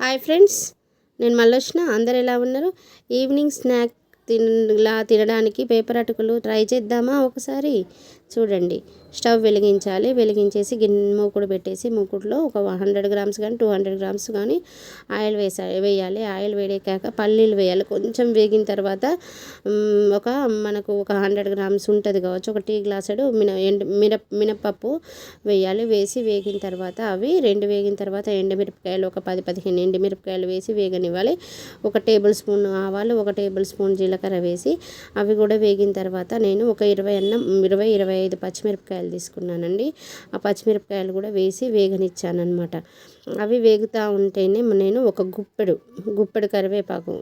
Hi friends నేను మళ్ళీ వచ్చిన అందరు ఎలా ఉన్నారు? ఈవినింగ్ స్నాక్ తినలా తినడానికి పేపర్ అటుకులు ట్రై చేద్దామా ఒకసారి? చూడండి. స్టవ్ వెలిగించాలి. వెలిగించేసి గిన్నె మూకుడు పెట్టేసి మూకుడులో ఒక హండ్రెడ్ గ్రామ్స్ కానీ టూ హండ్రెడ్ గ్రామ్స్ కానీ ఆయిల్ వేసా వేయాలి. ఆయిల్ వేడెక్కాక పల్లీలు వేయాలి. కొంచెం వేగిన తర్వాత ఒక మనకు ఒక హండ్రెడ్ గ్రామ్స్ ఉంటుంది కావచ్చు. ఒక టీ గ్లాసుడు మిన ఎండు మినప మినపప్పు వేయాలి. వేసి వేగిన తర్వాత అవి రెండు వేగిన తర్వాత ఎండుమిరపకాయలు ఒక పది పదిహేను ఎండుమిరపకాయలు వేసి వేగనివ్వాలి. ఒక టేబుల్ స్పూన్ ఆవాలు ఒక టేబుల్ స్పూన్ జీలకర్ర వేసి అవి కూడా వేగిన తర్వాత నేను ఒక ఇరవై అన్నం ఇరవై ఇరవై ఐదు పచ్చిమిరపకాయలు తీసుకున్నానండి. ఆ పచ్చిమిరపకాయలు కూడా వేసి వేగనిచ్చానమాట అవి వేగుతూ ఉంటేనే నేను ఒక గుప్పెడు గుప్పెడు కరివేపాకు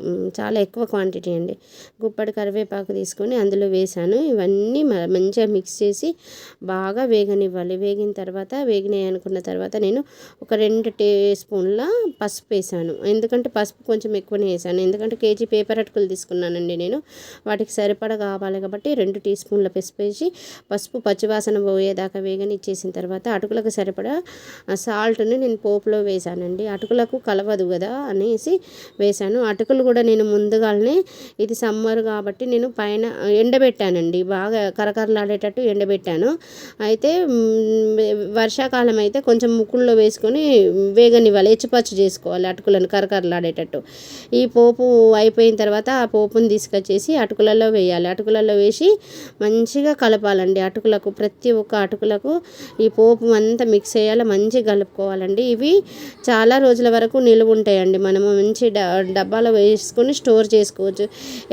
చాలా ఎక్కువ క్వాంటిటీ అండి. గుప్పెడు కరివేపాకు తీసుకొని అందులో వేసాను ఇవన్నీ మ- మంచిగా మిక్స్ చేసి బాగా వేగనివ్వాలి. వేగిన తర్వాత వేగినాయి అనుకున్న తర్వాత నేను ఒక రెండు టే స్పూన్ల పసుపు వేసాను ఎందుకంటే పసుపు కొంచెం ఎక్కువనే వేసాను ఎందుకంటే కేజీ పేపర్ అటుకులు తీసుకున్నానండి నేను వాటికి సరిపడా కావాలి కాబట్టి రెండు టీ స్పూన్ల పసుపు వేసి పసుపు పచ్చివాసన పోయేదాకా వేగని ఇచ్చేసిన తర్వాత అటుకులకు సరిపడా సాల్ట్ని నేను పోపులో వేసానండి. అటుకులకు కలవదు కదా అనేసి వేసాను అటుకులు కూడా నేను ముందుగానే ఇది సమ్మర్ కాబట్టి నేను పైన ఎండబెట్టానండి. బాగా కరకరలాడేటట్టు ఎండబెట్టాను. అయితే వర్షాకాలం అయితే కొంచెం ముక్కుల్లో వేసుకొని వేగనివ్వాలి ఎచ్చుపచ్చు చేసుకోవాలి అటుకులను కరకరలాడేటట్టు. ఈ పోపు అయిపోయిన తర్వాత ఆ పోపుని తీసుకొచ్చేసి అటుకులలో వేయాలి. అటుకులలో వేసి మంచిగా కలపాలండి. అటుకులకు ప్రతి ఒక్క అటుకులకు ఈ పోపు అంతా మిక్స్ చేయాలి. మంచిగా కలుపుకోవాలండి. ఇవి చాలా రోజుల వరకు నిలువ ఉంటాయండి. మనము మంచి డబ్బాలో వేసుకొని స్టోర్ చేసుకోవచ్చు.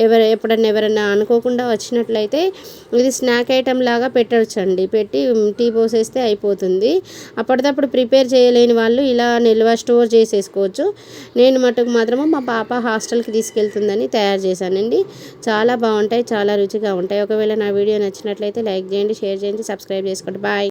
ఎవరు ఎప్పుడన్నా ఎవరైనా అనుకోకుండా వచ్చినట్లయితే ఇది స్నాక్ ఐటెం లాగా పెట్టవచ్చండి పెట్టి టీ పోసేస్తే అయిపోతుంది. అప్పటిదప్పుడు ప్రిపేర్ చేయలేని వాళ్ళు ఇలా నిల్వ స్టోర్ చేసేసుకోవచ్చు. నేను మటుకు మాత్రము మా పాప హాస్టల్కి తీసుకెళ్తుందని తయారు చేశానండి. చాలా బాగుంటాయి చాలా రుచిగా ఉంటాయి. ఒకవేళ నా వీడియో నచ్చినట్లయితే లైక్ చేయండి షేర్ చేయండి సబ్స్క్రైబ్ చేసుకోండి. బాయ్.